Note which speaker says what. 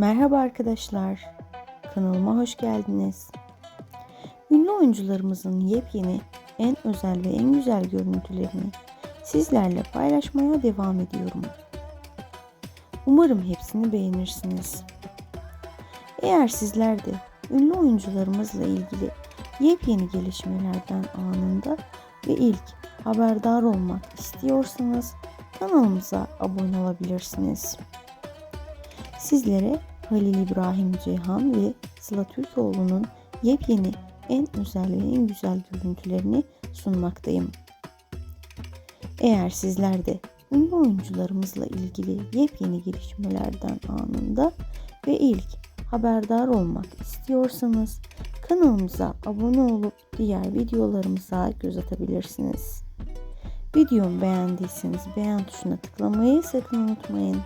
Speaker 1: Merhaba arkadaşlar. Kanalıma hoş geldiniz. Ünlü oyuncularımızın yepyeni, en özel ve en güzel görüntülerini sizlerle paylaşmaya devam ediyorum. Umarım hepsini beğenirsiniz. Eğer sizler de ünlü oyuncularımızla ilgili yepyeni gelişmelerden anında ve ilk haberdar olmak istiyorsanız kanalımıza abone olabilirsiniz. Sizlere Halil İbrahim Ceyhan ve Sıla Türkoğlu'nun yepyeni en özel ve en güzel görüntülerini sunmaktayım. Eğer sizler de ünlü oyuncularımızla ilgili yepyeni gelişmelerden anında ve ilk haberdar olmak istiyorsanız kanalımıza abone olup diğer videolarımıza göz atabilirsiniz. Videomu beğendiyseniz beğen tuşuna tıklamayı sakın unutmayın.